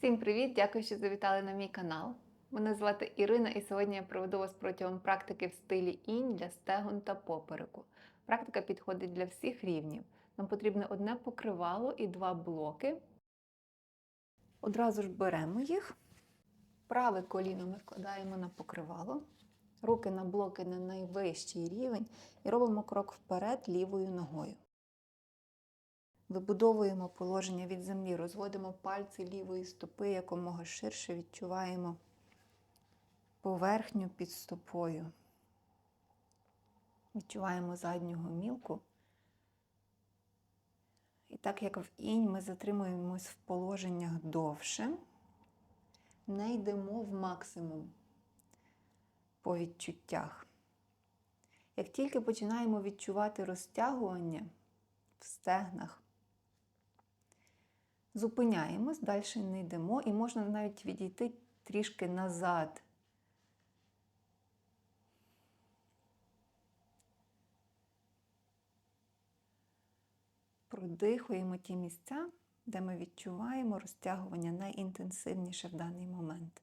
Всім привіт! Дякую, що завітали на мій канал. Мене звати Ірина, і сьогодні я проведу вас протягом практики в стилі інь для стегон та попереку. Практика підходить для всіх рівнів. Нам потрібне одне покривало і два блоки. Одразу ж беремо їх. Праве коліно ми вкладаємо на покривало, руки на блоки на найвищий рівень і робимо крок вперед лівою ногою. Вибудовуємо положення від землі, розводимо пальці лівої стопи якомога ширше, відчуваємо поверхню під стопою. Відчуваємо задню гомілку. І так як в інь ми затримуємось в положеннях довше, не йдемо в максимум по відчуттях. Як тільки починаємо відчувати розтягування в стегнах, Зупиняємось, далі не йдемо, і можна навіть відійти трішки назад. Продихуємо ті місця, де ми відчуваємо розтягування найінтенсивніше в даний момент.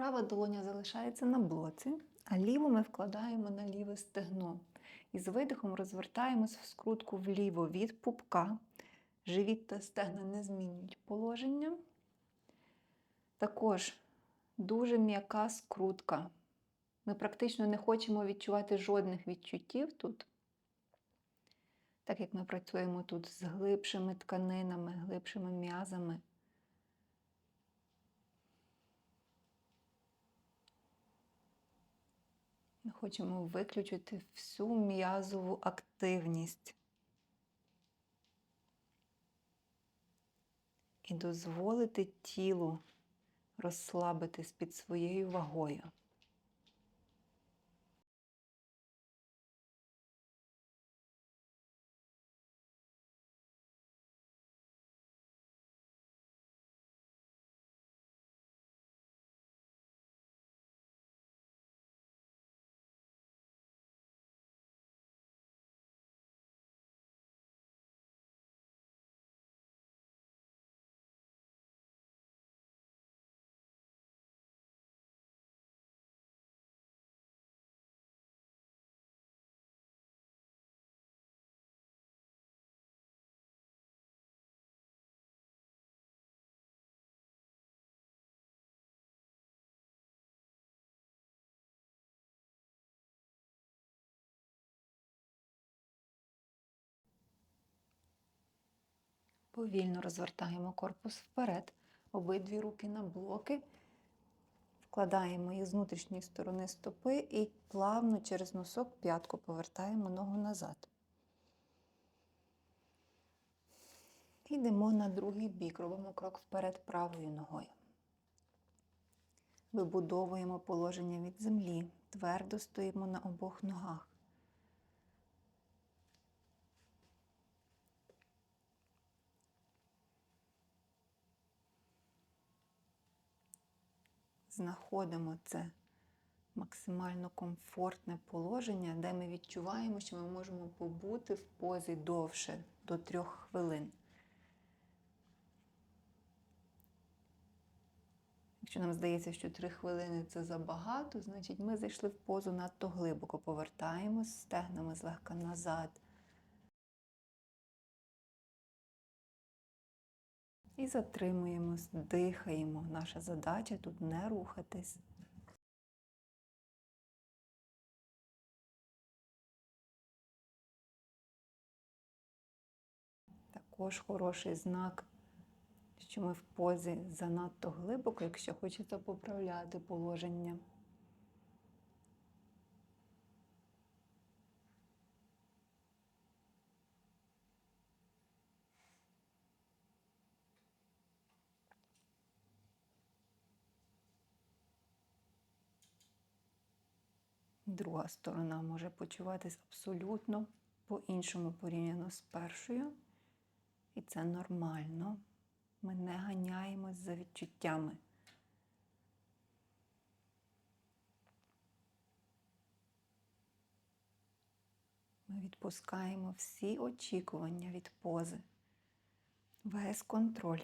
Права долоня залишається на блоці, а ліву ми вкладаємо на ліве стегно. І з видихом розвертаємось в скрутку вліво від пупка. Живіт та стегна не змінюють положення. Також дуже м'яка скрутка. Ми практично не хочемо відчувати жодних відчуттів тут, так як ми працюємо тут з глибшими тканинами, глибшими м'язами. Ми хочемо виключити всю м'язову активність і дозволити тілу розслабитись під своєю вагою. Повільно розвертаємо корпус вперед, обидві руки на блоки, вкладаємо їх з внутрішньої сторони стопи і плавно через носок п'ятку повертаємо ногу назад. Йдемо на другий бік, робимо крок вперед правою ногою. Вибудовуємо положення від землі, твердо стоїмо на обох ногах. Знаходимо це максимально комфортне положення, де ми відчуваємо, що ми можемо побути в позі довше до трьох хвилин. Якщо нам здається, що 3 хвилини це забагато, значить ми зайшли в позу надто глибоко. Повертаємось стегнами злегка назад. І затримуємось, дихаємо. Наша задача тут не рухатись. Також хороший знак, що ми в позі занадто глибоко, якщо хочеться поправляти положення. Друга сторона може почуватись абсолютно по-іншому порівняно з першою. І це нормально. Ми не ганяємось за відчуттями. Ми відпускаємо всі очікування від пози, весь контроль.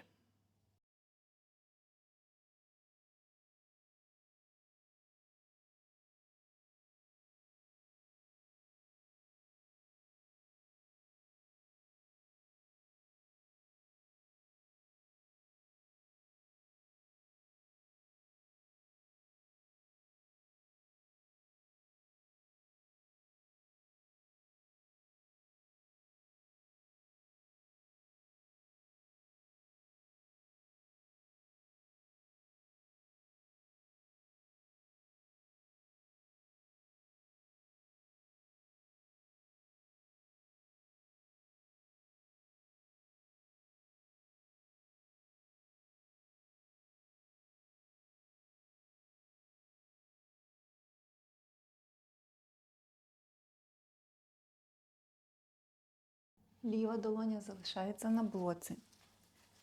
Ліва долоня залишається на блоці.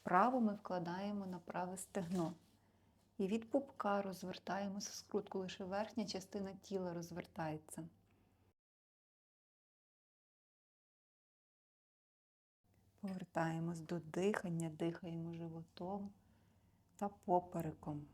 Праву ми вкладаємо на праве стегно. І від пупка розвертаємося в скрутку, лише верхня частина тіла розвертається. Повертаємось до дихання, дихаємо животом та попереком.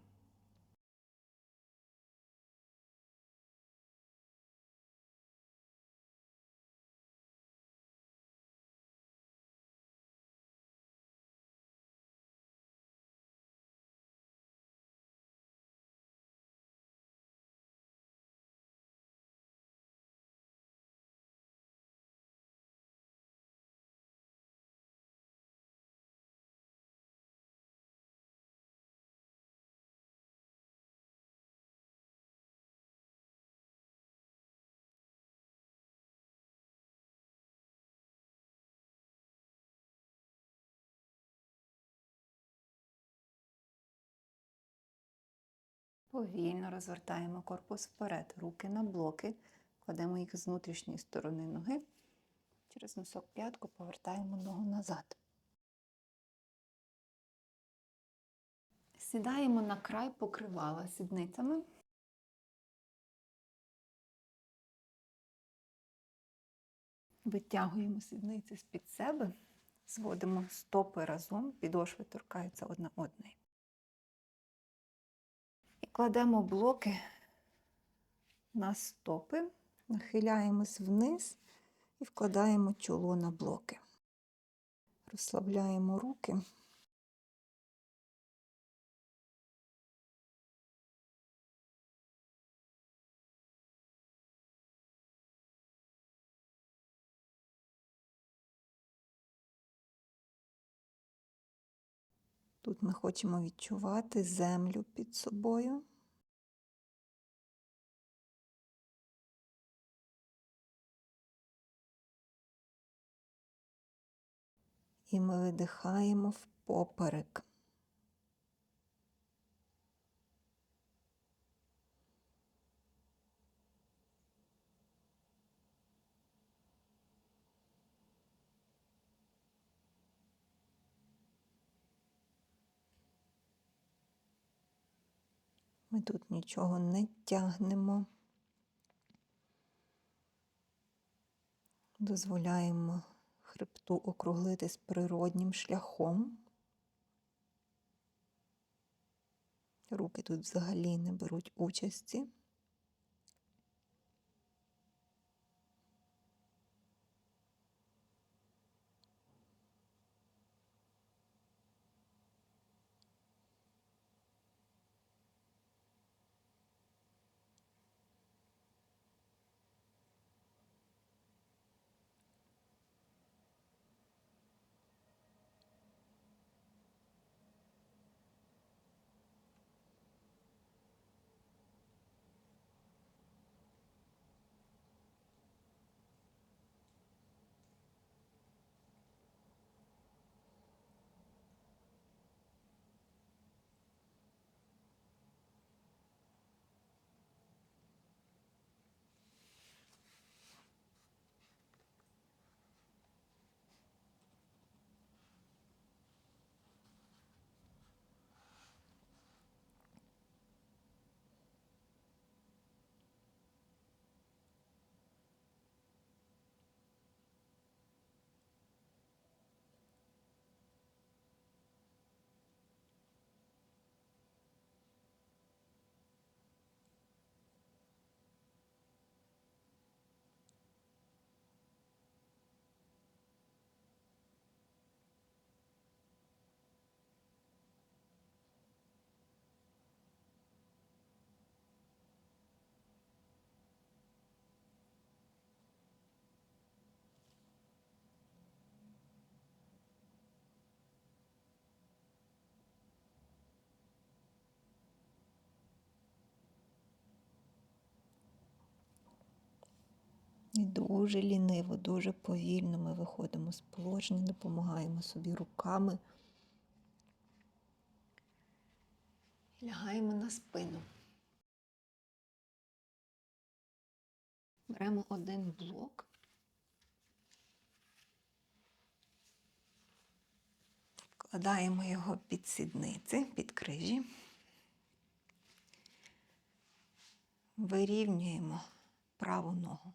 Повільно розвертаємо корпус вперед, руки на блоки, кладемо їх з внутрішньої сторони ноги. Через носок п'ятку повертаємо ногу назад. Сідаємо на край покривала сідницями. Витягуємо сідниці з-під себе, зводимо стопи разом, підошви торкаються одна одної. Кладемо блоки на стопи, нахиляємось вниз і вкладаємо чоло на блоки. Розслабляємо руки. Тут ми хочемо відчувати землю під собою. І ми видихаємо в Ми тут нічого не тягнемо. Дозволяємо хребту округлитись природнім шляхом. Руки тут взагалі не беруть участі. І дуже ліниво, дуже повільно ми виходимо з положення, допомагаємо собі руками. Лягаємо на спину. Беремо один блок. Вкладаємо його під сідниці, під крижі. Вирівнюємо праву ногу.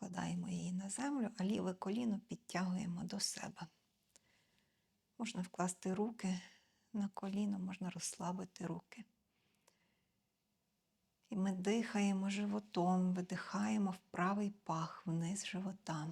Вкладаємо її на землю, а ліве коліно підтягуємо до себе. Можна вкласти руки на коліно, можна розслабити руки. І ми дихаємо животом, видихаємо в правий пах вниз живота.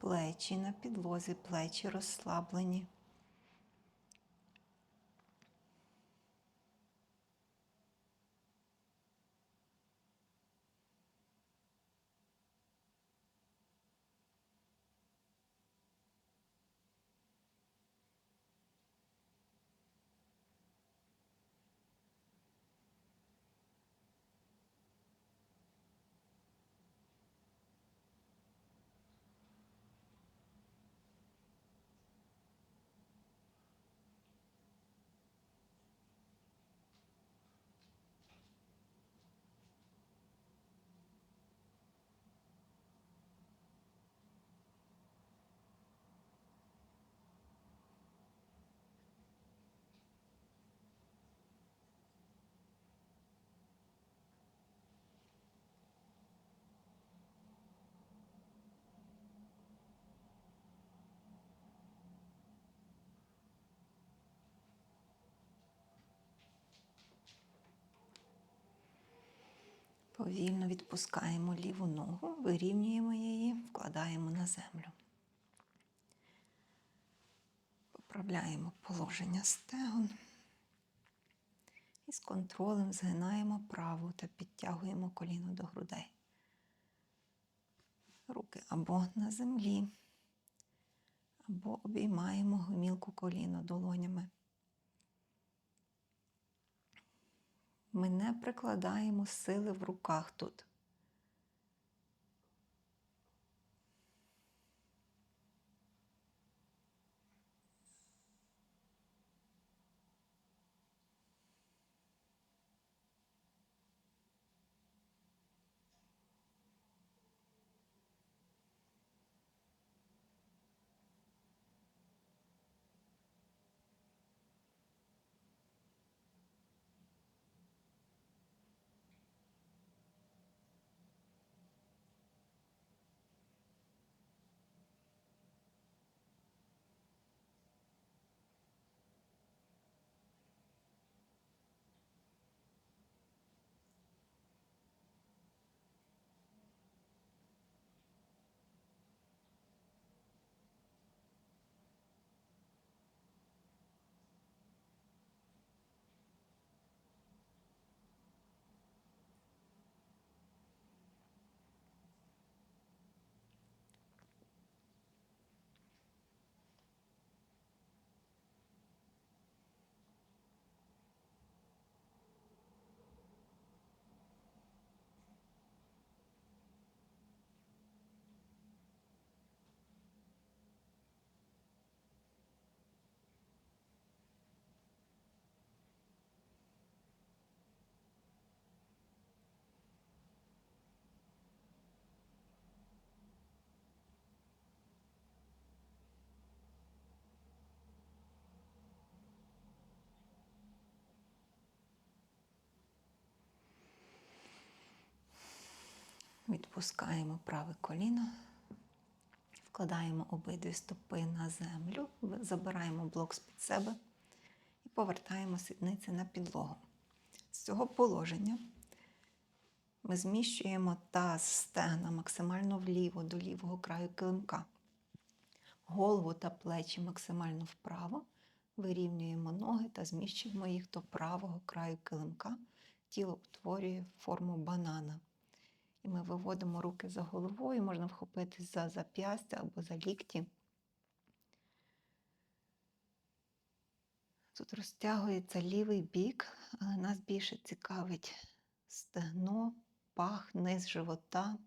Плечі на підлозі, плечі розслаблені. Повільно відпускаємо ліву ногу, вирівнюємо її, вкладаємо на землю. Поправляємо положення стегон І з контролем згинаємо праву та підтягуємо коліно до грудей. Руки або на землі, або обіймаємо гомілку коліна долонями. Ми не прикладаємо сили в руках тут. Відпускаємо праве коліно, вкладаємо обидві стопи на землю, забираємо блок з-під себе і повертаємо сідниці на підлогу. З цього положення ми зміщуємо таз стегна максимально вліво до лівого краю килимка. Голову та плечі максимально вправо. Вирівнюємо ноги та зміщуємо їх до правого краю килимка. Тіло утворює форму банана. І ми виводимо руки за головою, можна вхопитись за зап'ястя або за лікті. Тут розтягується лівий бік, але нас більше цікавить стегно, пах, низ живота.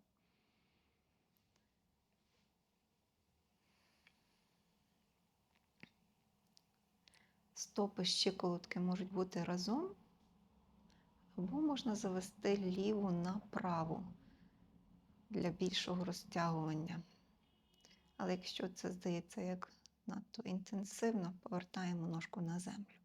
Стопи щиколотки можуть бути разом, або можна завести ліву на праву для більшого розтягування. Але якщо це здається як надто інтенсивно, повертаємо ножку на землю.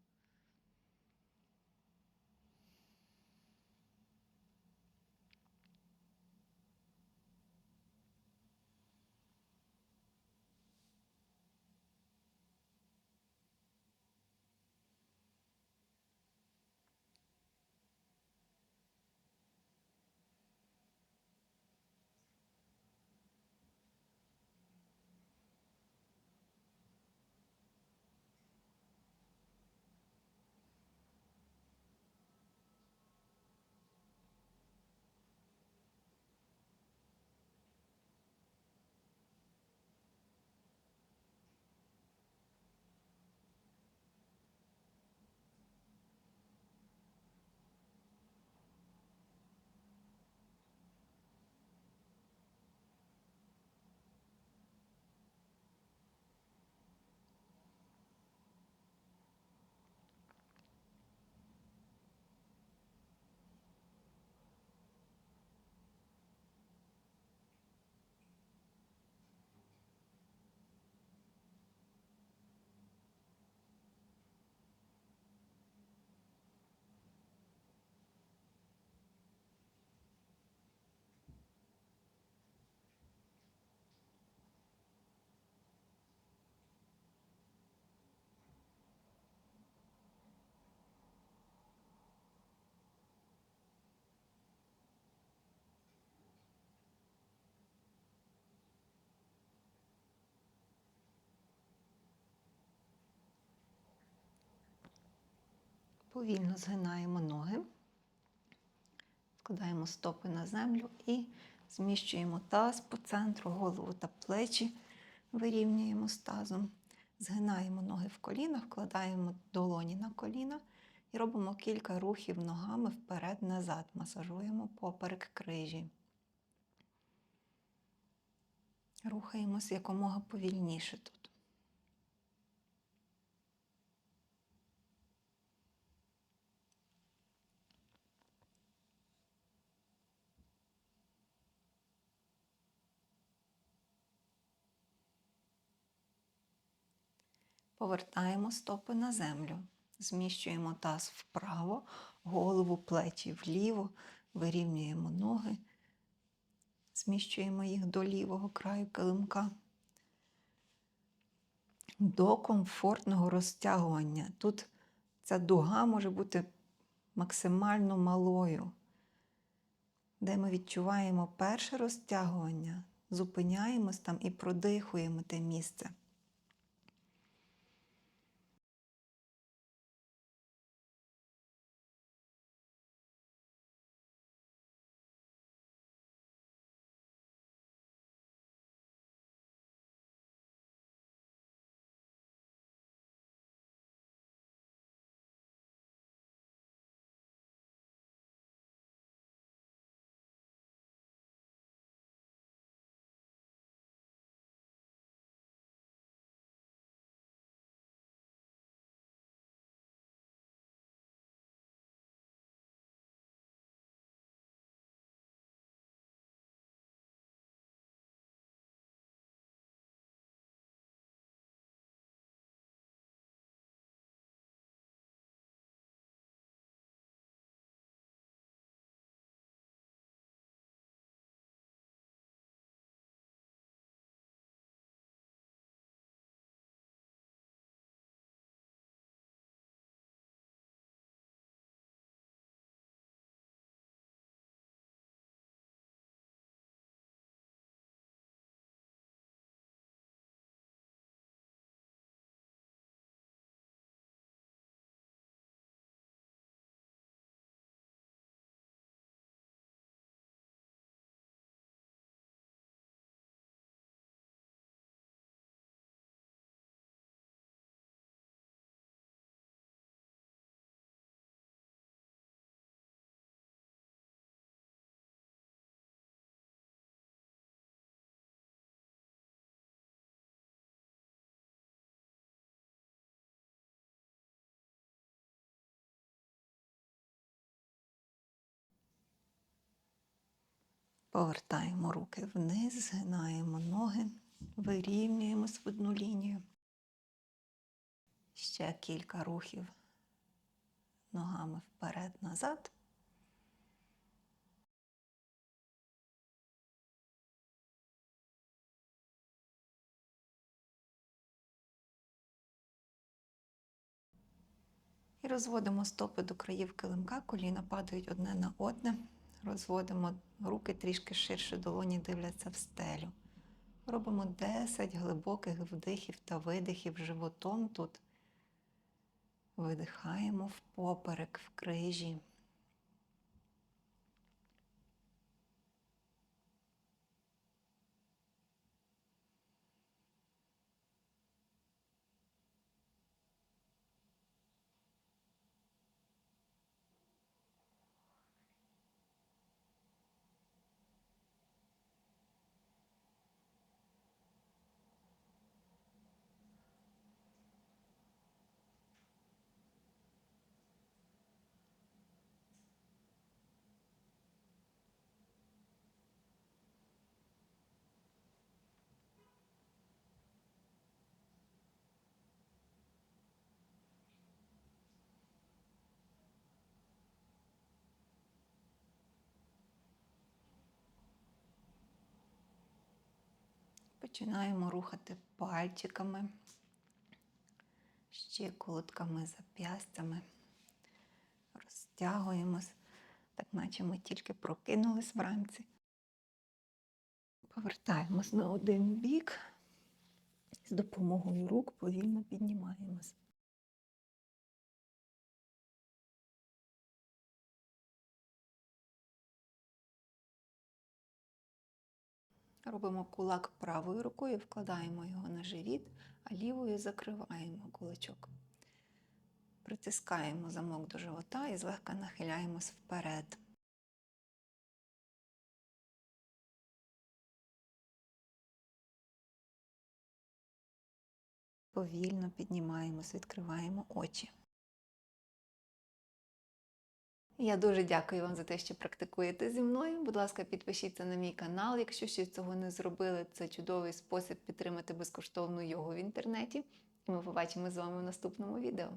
Повільно згинаємо ноги, складаємо стопи на землю і зміщуємо таз по центру, голову та плечі, вирівнюємо з тазом. Згинаємо ноги в колінах, вкладаємо долоні на коліна і робимо кілька рухів ногами вперед-назад. Масажуємо поперек крижі. Рухаємось якомога повільніше тут. Повертаємо стопи на землю. Зміщуємо таз вправо, голову, плечі вліво, вирівнюємо ноги, зміщуємо їх до лівого краю килимка. До комфортного розтягування. Тут ця дуга може бути максимально малою. Де ми відчуваємо перше розтягування, зупиняємось там і продихуємо те місце. Повертаємо руки вниз, згинаємо ноги, вирівнюємось в одну лінію. Ще кілька рухів ногами вперед-назад. І розводимо стопи до країв килимка, коліна падають одне на одне. Розводимо руки трішки ширше, долоні дивляться в стелю. Робимо 10 глибоких вдихів та видихів животом тут. Видихаємо в поперек, в крижі. Починаємо рухати пальчиками, щиколотками, зап'ястями. Розтягуємось, так наче ми тільки прокинулись вранці. Повертаємось на один бік. З допомогою рук повільно піднімаємось. Робимо кулак правою рукою, вкладаємо його на живіт, а лівою закриваємо кулачок. Притискаємо замок до живота і злегка нахиляємось вперед. Повільно піднімаємось, відкриваємо очі. Я дуже дякую вам за те, що практикуєте зі мною. Будь ласка, підпишіться на мій канал, якщо ще цього не зробили. Це чудовий спосіб підтримати безкоштовну йогу в інтернеті. І ми побачимо з вами в наступному відео.